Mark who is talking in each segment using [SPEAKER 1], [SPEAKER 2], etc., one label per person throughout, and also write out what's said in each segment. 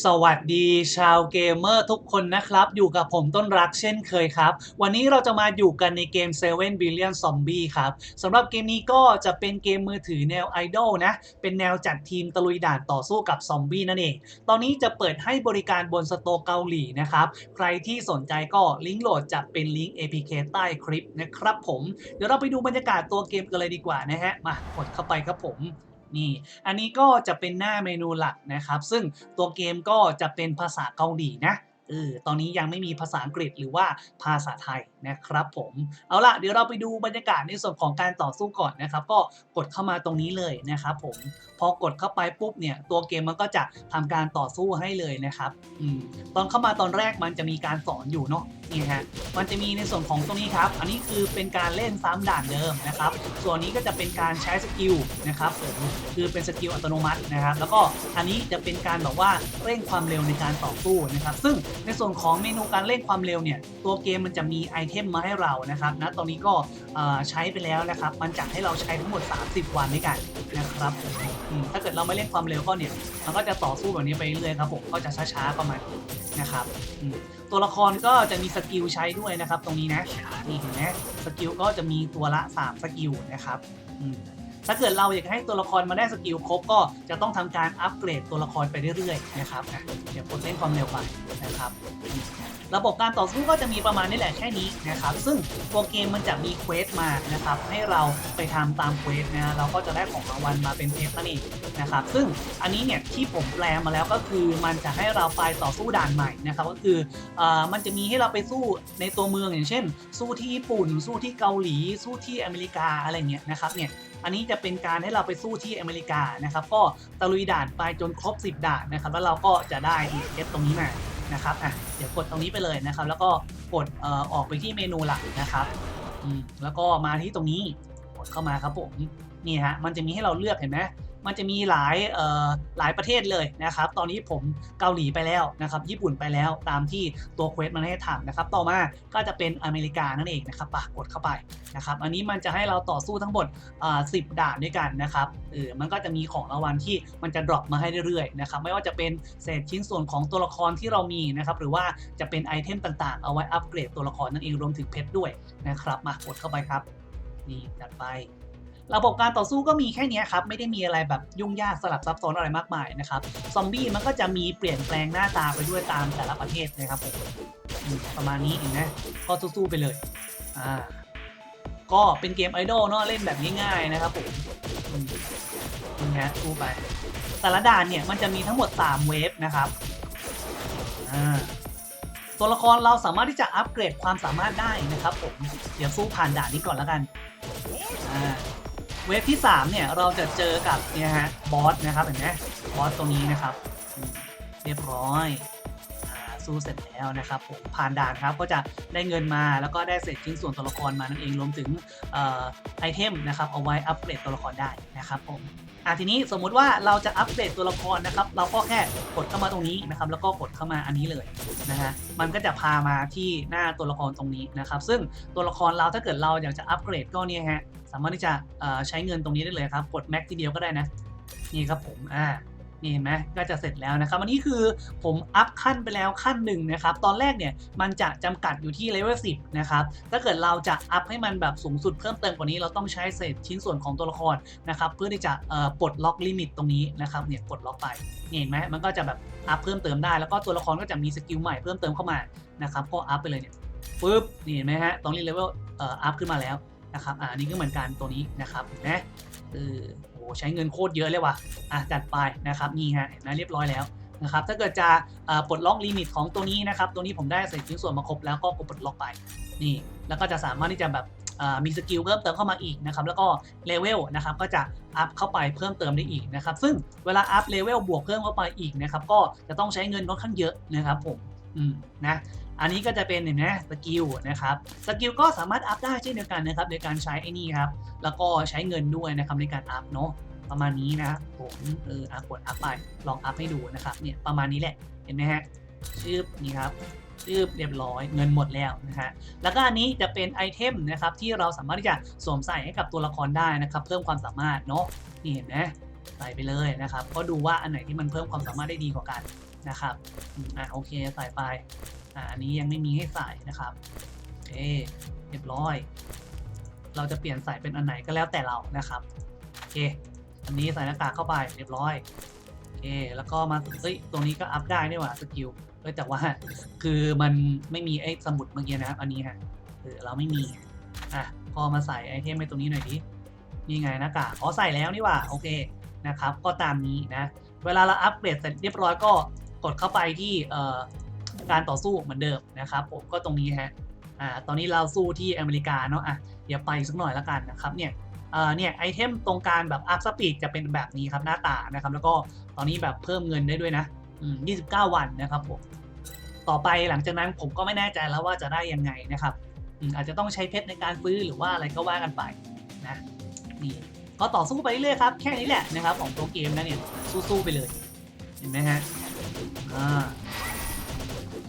[SPEAKER 1] สวัสดีชาวเกมเมอร์ทุกคนนะครับ อยู่กับผมต้นรักเช่นเคยครับ วันนี้เราจะมาอยู่กันในเกม 7 Billion Zombie ครับสำหรับเกมนี้ก็จะเป็นเกมมือถือแนวไอดอลนะ เป็นแนวจัดทีมตะลุยด่านต่อสู้กับซอมบี้นั่นเอง ตอนนี้จะเปิดให้บริการบนสโตร์เกาหลีนะครับ ใครที่สนใจก็ลิงก์โหลดจะเป็นลิงก์ APK ใต้คลิปนะครับผม เดี๋ยวเราไปดูบรรยากาศตัวเกมกันเลยดีกว่านะฮะ มากดเข้าไปครับผม นี่ อันนี้ก็จะเป็นหน้าเมนูหลักนะครับ ซึ่งตัวเกมก็จะเป็นภาษาเกาหลีนะเออตอนนี้ยังไม่มีภาษาอังกฤษหรือว่าภาษาไทย นะครับผมเอาล่ะเดี๋ยวเราไปดูบรรยากาศในส่วนของการต่อสู้ก่อนนะครับก็กดเข้ามาตรงนี้เลยนะครับผมพอกดเข้าไปปุ๊บเนี่ยตัวเกมมันก็จะทำการต่อสู้ให้เลยนะครับอตอนเข้ามาตอนแรกมันจะมีการสอนอยู่เนาะนี่ฮะมันจะมีในส่วนของตรงนี้ครับ อันนี้คือเป็นการเล่นซ้ำด่านเดิมนะครับ ส่วนนี้ก็จะเป็นการใช้สกิลนะครับผมคือเป็นสกิลอัตโนมัตินะครับ แล้วก็อันนี้จะเป็นการแบบว่าเร่งความเร็วในการต่อสู้นะครับ ซึ่งในส่วนของเมนูการเร่งความเร็วเนี่ยตัวเกมมันจะมีไอเทมมาให้เรานะครับนะตอนนี้ก็ใช้ไปแล้วนะครับ มันจะให้เราใช้ทั้งหมด 30 วันด้วยกันนะครับถ้าเกิดเราไม่เร่งความเร็วก็เนี่ยมันก็จะต่อสู้แบบนี้ไปเรื่อยครับผมก็จะช้าๆประมาณนี้นะครับตัวละครก็จะมีสกิลใช้ด้วยนะครับ ตรงนี้นะนี่เห็นไหมสกิลก็จะมีตัวละ 3 สกิลนะครับถ้าเกิดเราอยากให้ตัวละครมาได้สกิลครบก็จะต้องทำการอัปเกรดตัวละครไปเรื่อยๆนะครับเดี๋ยวกดเล่นความเร็วไปนะครับ ระบบการต่อสู้ก็จะมีประมาณนี้แหละแค่นี้นะครับซึ่งตัวเกมมันจะมีเควสมานะครับให้เราไปทำตามเควสนะเราก็จะได้ของรางวัลมาเป็นเพชรนั่นเองนะครับซึ่งอันนี้เนี่ยที่ผมแปลมาแล้วก็คือมันจะให้เราไปต่อสู้ด่านใหม่นะครับก็คืออ่ามันจะมีให้เราไปสู้ในตัวเมืองอย่างเช่น สู้ที่ญี่ปุ่น สู้ที่เกาหลี สู้ที่อเมริกาอะไรเงี้ยนะครับเนี่ยอันนี้จะเป็นการให้เราไปสู้ที่อเมริกานะครับ ก็ตะลุยด่านไปจนครบ 10 ด่านนะครับ แล้วเราก็จะได้เอฟตรงนี้มา นะครับอะเดี๋ยวกดตรงนี้ไปเลยนะครับ แล้วก็กดเอ่อออกไปที่เมนูหลักนะครับอืมแล้วก็มาที่ตรงนี้กดเข้ามาครับผมนี่ฮะมันจะมีให้เราเลือกเห็นไหม มันจะมีหลายหลายประเทศเลยนะครับ ตอนนี้ผมเกาหลีไปแล้วนะครับ ญี่ปุ่นไปแล้วตามที่ตัวเควสมันให้ทำนะครับ ต่อมาก็จะเป็นอเมริกานั่นเองนะครับปะกดเข้าไปนะครับ อันนี้มันจะให้เราต่อสู้ทั้งหมดสิบด่านด้วยกันนะครับเออมันก็จะมีของรางวัลที่มันจะดรอปมาให้เรื่อยๆนะครับ ไม่ว่าจะเป็นเศษชิ้นส่วนของตัวละครที่เรามีนะครับ หรือว่าจะเป็นไอเทมต่างๆ เอาไว้อัปเกรดตัวละครนั่นเองรวมถึงเพชรด้วยนะครับ มากดเข้าไปครับ นี่จัดไป ระบบการต่อสู้ก็มีแค่นี้ครับไม่ได้มีอะไรแบบยุ่งยากสลับซับซ้อนอะไรมากมายนะครับซอมบี้มันก็จะมีเปลี่ยนแปลงหน้าตาไปด้วยตามแต่ละประเทศนะครับผมประมาณนี้เห็นไหมก็สู้ๆไปเลยอ่าก็เป็นเกมไอดอลเนาะเล่นแบบง่ายๆนะครับผมอืมนี่ฮะสู้ไป แต่ละด่านเนี่ยมันจะมีทั้งหมด 3 เวฟนะครับอ่าตัวละครเราสามารถที่จะอัปเกรดความสามารถได้นะครับผม เดี๋ยวสู้ผ่านด่านนี้ก่อนแล้วกัน อ่า เวฟที่ 3 เนี่ย เราจะเจอกับเนี่ยฮะบอสนะครับเห็นไหมบอสตัวนี้นะครับ เรียบร้อยสู้เสร็จแล้วนะครับผมผ่านด่านครับก็จะได้เงินมาแล้วก็ได้เศษชิ้นส่วนตัวละครมานั่นเองรวมถึงไอเทมนะครับเอาไว้อัปเกรดตัวละครได้นะครับผมอะทีนี้สมมุติว่าเราจะอัปเกรดตัวละครนะครับ เราก็แค่กดเข้ามาตรงนี้นะครับ แล้วก็กดเข้ามาอันนี้เลยนะฮะมันก็จะพามาที่หน้าตัวละครตรงนี้นะครับ ซึ่งตัวละครเราถ้าเกิดเราอยากจะอัปเกรดก็เนี่ยฮะ สามารถที่จะใช้เงินตรงนี้ได้เลยครับ กดแม็กทีเดียวก็ได้นะ นี่ครับผมอ่านี่เห็นไหมก็จะเสร็จแล้วนะครับอันนี้คือผมอัพขั้นไปแล้วขั้นหนึ่งนะครับ ตอนแรกเนี่ยมันจะจำกัดอยู่ที่เลเวล10นะครับ ถ้าเกิดเราจะอัพให้มันแบบสูงสุดเพิ่มเติมกว่านี้ เราต้องใช้เศษชิ้นส่วนของตัวละครนะครับ เพื่อที่จะปลดล็อกลิมิตตรงนี้นะครับเนี่ยปลดล็อกไปนี่เห็นไหมมันก็จะแบบอัพเพิ่มเติมได้ แล้วก็ตัวละครก็จะมีสกิลใหม่เพิ่มเติมเข้ามานะครับก็อัพไปเลยเนี่ยปึ๊บนี่เห็นไหมฮะตรงนี้เลเวลอัพขึ้นมาแล้ว นะครับอ่าอันนี้ก็เหมือนกันตัวนี้นะครับนไหมเออโหใช้เงินโคตรเยอะเลยว่ะอะจัดไปนะครับนี่ฮะนไหมเรียบร้อยแล้วนะครับถ้าเกิดจะปลดล็อกลิมิตของตัวนี้นะครับตัวนี้ผมได้ใส่ชิ้นส่วนมาครบแล้วก็กดปลดล็อกไปนี่แล้วก็จะสามารถที่จะแบบมีสกิลเพิ่มเติมเข้ามาอีกนะครับแล้วก็เลเวลนะครับก็จะอัพเข้าไปเพิ่มเติมได้อีกนะครับซึ่งเวลาอัพเลเวลบวกเพิ่มเข้าไปอีกนะครับก็จะต้องใช้เงินค่อนข้างเยอะนะครับผมอืมนะ อันนี้ก็จะเป็นเห็นไหมสกิลนะครับสกิลก็สามารถอัพได้เช่นเดียวกันนะครับโดยการใช้ไอ้นี่ครับแล้วก็ใช้เงินด้วยนะครับในการอัพเนาะประมาณนี้นะผมเอออะกดอัพไปลองอัพให้ดูนะครับเนี่ยประมาณนี้แหละเห็นไหมฮะชื่อนี่ครับชื่อเรียบร้อยเงินหมดแล้วนะฮะแล้วก็อันนี้จะเป็นไอเทมนะครับที่เราสามารถที่จะสวมใส่ให้กับตัวละครได้นะครับเพิ่มความสามารถเนาะนี่เห็นไหมใส่ไปเลยนะครับก็ดูว่าอันไหนที่มันเพิ่มความสามารถได้ดีกว่ากันนะครับอืมอะโอเคใส่ไป อ่าอันนี้ยังไม่มีให้ใส่นะครับโอเคเรียบร้อย เราจะเปลี่ยนใส่เป็นอันไหนก็แล้วแต่เรานะครับโอเค อันนี้ใส่หน้ากากเข้าไปเรียบร้อยโอเคแล้วก็มาเอ้ยตรงนี้ก็อัพได้นี่หว่าสกิลเอ้ยแต่ว่าคือมันไม่มีไอ้สมุดเมื่อกี้นะครับ อันนี้ฮะเออเราไม่มีอะพอมาใส่ไอเทมไปตรงนี้หน่อยดินี่ไงหน้ากากอ๋อใส่แล้วนี่หว่าโอเคนะครับ ก็ตามนี้นะ เวลาเราอัปเกรดเสร็จเรียบร้อยก็กดเข้าไปที่เอ่อ การต่อสู้เหมือนเดิมนะครับผมก็ตรงนี้ฮะอ่าตอนนี้เราสู้ที่อเมริกาเนาะอะเดี๋ยวไปอีกสักหน่อยแล้วกันนะครับเนี่ยเอ่อเนี่ยไอเทมตรงการแบบอัพสปีดจะเป็นแบบนี้ครับหน้าตานะครับแล้วก็ตอนนี้แบบเพิ่มเงินได้ด้วยนะอืม29 วันนะครับผมต่อไปหลังจากนั้นผมก็ไม่แน่ใจแล้วว่าจะได้ยังไงนะครับอืมอาจจะต้องใช้เพชรในการซื้อหรือว่าอะไรก็ว่ากันไปนะนี่ก็ต่อสู้ไปเรื่อยๆครับแค่นี้แหละนะครับของตัวเกมนะเนี่ยสู้ๆไปเลยเห็นไหมฮะอ่า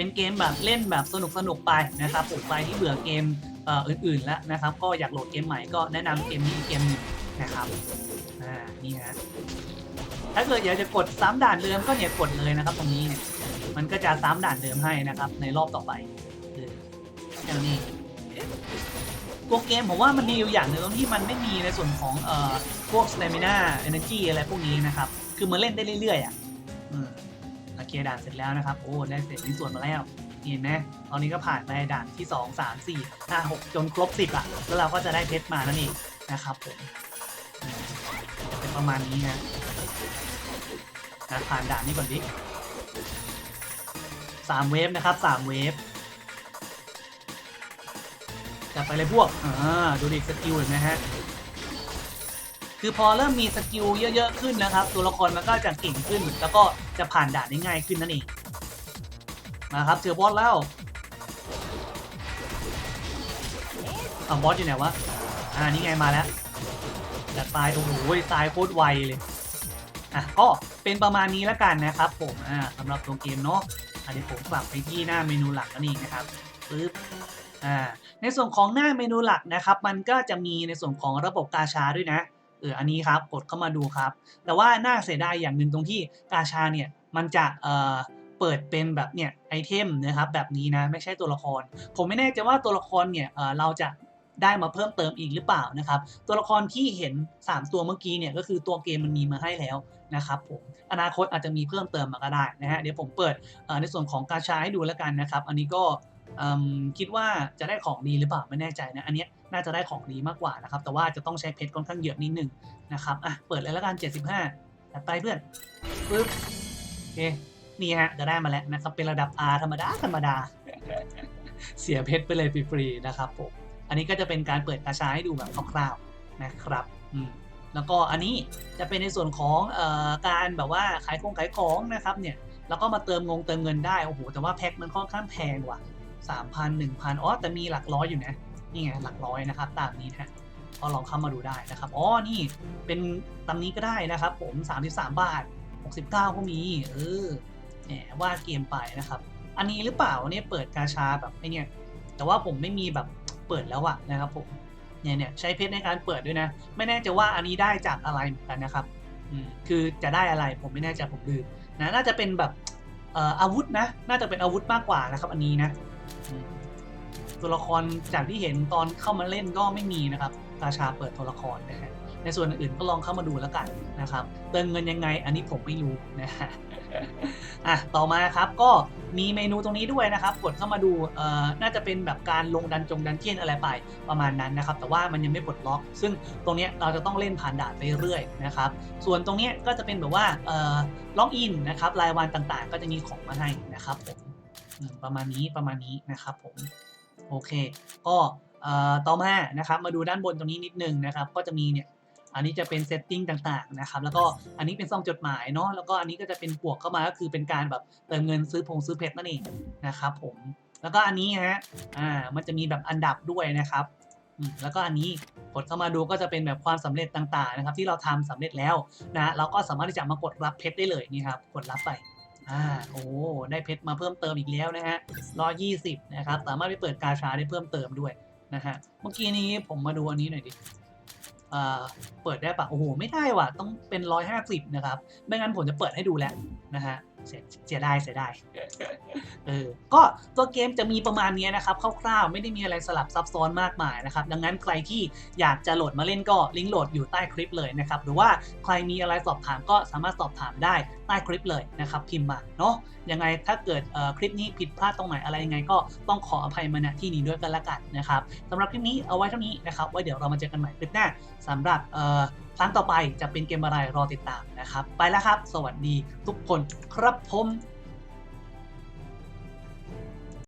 [SPEAKER 1] เป็นเกมแบบเล่นแบบสนุกๆไปนะครับผมไปที่เบื่อเกมเอ,อื่นๆแล้วนะครับ ก็อยากโหลดเกมใหม่ก็แนะนำเกมนี้เกมหนึ่งนะครับอ่านี่ฮะถ้าเกิดอยากจะกดซ้ำด่านเดิมก็เนี่ยกดเลยนะครับ ตรงนี้เนี่ยมันก็จะซ้ำด่านเดิมให้นะครับ ในรอบต่อไปเออแค่นี้ตัวเกมผมว่ามันดีอยู่อย่างหนึ่งตรงที่มันไม่มีในส่วนของเอ่อพวก stamina energy อะไรพวกนี้นะครับ คือมันเล่นได้เรื่อยๆอะอื มโอเคด่านเสร็จแล้วนะครับ โอ้ได้เสร็จในส่วนมาแล้วเห็นไหมตอนนี้ก็ผ่านไปด่านที่ 2 3 4 5 6 จนครบ 10อะ แล้วเราก็จะได้เพชรมานั่นเองนะครับผมอืมเป็นประมาณนี้นะนะผ่านด่านนี้ก่อนดิสามเวฟนะครับสามเวฟจัดไปเลยพวกอ่าดูดิสกิลเห็นไหมฮะ คือพอเริ่มมีสกิลเยอะๆขึ้นนะครับ ตัวละครมันก็จะเก่งขึ้น แล้วก็จะผ่านด่านได้ง่ายขึ้นนั่นเองมาครับเจอบอสแล้วอะบอสอยู่ไหนวะอ่านี่ไงมาแล้วจะตายโอ้โหตายโคตรไวเลยอะก็เป็นประมาณนี้แล้วกันนะครับผมอ่าสำหรับตัวเกมเนาะอันนี้ผมกลับไปที่หน้าเมนูหลักนั่นเองนะครับปึ๊บอ่าในส่วนของหน้าเมนูหลักนะครับ มันก็จะมีในส่วนของระบบกาชาด้วยนะ เอออันนี้ครับกดเข้ามาดูครับ แต่ว่าน่าเสียดายอย่างหนึ่งตรงที่กาชาเนี่ยมันจะเอ่อเปิดเป็นแบบเนี่ยไอเทมนะครับแบบนี้นะไม่ใช่ตัวละคร ผมไม่แน่ใจว่าตัวละครเนี่ยเเราจะได้มาเพิ่มเติมอีกหรือเปล่านะครับ ตัวละครที่เห็น 3 ตัวเมื่อกี้เนี่ยก็คือตัวเกมมันมีมาให้แล้วนะครับผมอนาคตอาจจะมีเพิ่มเติมมาก็ได้นะฮะเดี๋ยวผมเปิดในส่วนของกาชาให้ดูแล้วกันนะครับ อันนี้ก็คิดว่าจะได้ของดีหรือเปล่าไม่แน่ใจนะอันเนี้ย น่าจะได้ของดีมากกว่านะครับ แต่ว่าจะต้องใช้เพชรค่อนข้างเยอะนิดนึงนะครับอะเปิดเลยแล้วกัน 75จัดไปเพื่อนปึ๊บโอเคนี่ฮะจะได้มาแล้วนะครับเป็นระดับ R ธรรมดาธรรมดา เสียเพชรไปเลยฟรีๆนะครับผมอันนี้ก็จะเป็นการเปิดกระชาให้ดูแบบคร่าวๆนะครับอืมแล้วก็อันนี้จะเป็นในส่วนของออการแบบว่าขายของขายของนะครับเนี่ยแล้วก็มาเติมงงเติมเงินได้โอ้โหแต่ว่าแพ็คมันค่อนข้างแพงว่ะ3,000 1,000อ๋อแต่มีหลักร้อยอยู่นะ นี่ไงหลักร้อยนะครับ ตามนี้นะก็ลองเข้ามาดูได้นะครับอ๋อนี่เป็นตามนี้ก็ได้นะครับ ผม 33 บาท 69 ก็มี เออแหมว่าเกมไปนะครับ อันนี้หรือเปล่าเนี่ยเปิดกาชาแบบไอเนี่ยแต่ว่าผมไม่มีแบบเปิดแล้วอะนะครับผมเนี่ยเนี่ยใช้เพชรในการเปิดด้วยนะ ไม่แน่ใจว่าอันนี้ได้จากอะไรเหมือนกันนะครับอืมคือจะได้อะไรผมไม่แน่ใจผมลืมนะน่าจะเป็นแบบเอ่ออาวุธนะ น่าจะเป็นอาวุธมากกว่านะครับ อันนี้นะ ตัวละครจากที่เห็นตอนเข้ามาเล่นก็ไม่มีนะครับกาชาเปิดตัวละครนะฮะในส่วนอื่นก็ลองเข้ามาดูแล้วกันนะครับ เติมเงินยังไง อันนี้ผมไม่รู้นะฮะอะต่อมาครับก็มีเมนูตรงนี้ด้วยนะครับ กดเข้ามาดูเอ่อน่าจะเป็นแบบการลงดันจงดันเจียนอะไรไปประมาณนั้นนะครับ แต่ว่ามันยังไม่ปลดล็อก ซึ่งตรงนี้เราจะต้องเล่นผ่านด่านไปเรื่อยนะครับ ส่วนตรงนี้ก็จะเป็นแบบว่าเอ่อล็อกอินนะครับรายวันต่างๆ ก็จะมีของมาให้นะครับผมอืมประมาณนี้ประมาณนี้นะครับผม โอเค ก็ต่อมานะครับมาดูด้านบนตรงนี้นิดนึงนะครับ ก็จะมีเนี่ยอันนี้จะเป็นเซตติ้งต่างๆนะครับแล้วก็อันนี้เป็นซองจดหมายเนาะแล้วก็อันนี้ก็จะเป็นบวกเข้ามาก็คือเป็นการแบบเติมเงินซื้อพงซื้อเพชรนั่นเองนะครับผมแล้วก็อันนี้ฮะอ่ามันจะมีแบบอันดับด้วยนะครับอืมแล้วก็อันนี้กดเข้ามาดูก็จะเป็นแบบความสำเร็จต่างๆนะครับที่เราทำสำเร็จแล้วนะเราก็สามารถที่จะมากดรับเพชรได้เลยนี่ครับกดรับไป อ่าโอ้ได้เพชรมาเพิ่มเติมอีกแล้วนะฮะร้อยี่สิบนะครับ สามารถไปเปิดกาชาได้เพิ่มเติมด้วยนะฮะ เมื่อกี้นี้ผมมาดูอันนี้หน่อยดิเอ่อเปิดได้ปะโอ้โห ไม่ได้ว่ะ ต้องเป็นร้อยห้าสิบนะครับ ไม่งั้นผมจะเปิดให้ดูแล้วนะฮะ เสียดายเสียดายเออก็ตัวเกมจะมีประมาณนี้นะครับคร่าวๆ ไม่ได้มีอะไรสลับซับซ้อนมากมายนะครับ ดังนั้นใครที่อยากจะโหลดมาเล่นก็ลิงก์โหลดอยู่ใต้คลิปเลยนะครับ หรือว่าใครมีอะไรสอบถามก็สามารถสอบถามได้ใต้คลิปเลยนะครับพิมพ์มาเนาะยังไงถ้าเกิดคลิปนี้ผิดพลาดตรงไหนอะไรยังไง ก็ต้องขออภัยมาณที่นี้ด้วยกันละกันนะครับสำหรับคลิปนี้เอาไว้เท่านี้นะครับไว้เดี๋ยวเรามาเจอกันใหม่คลิปหน้าสำหรับครั้งต่อไปจะเป็นเกมอะไรรอติดตามนะครับ ไปแล้วครับ สวัสดีทุกคนครับผม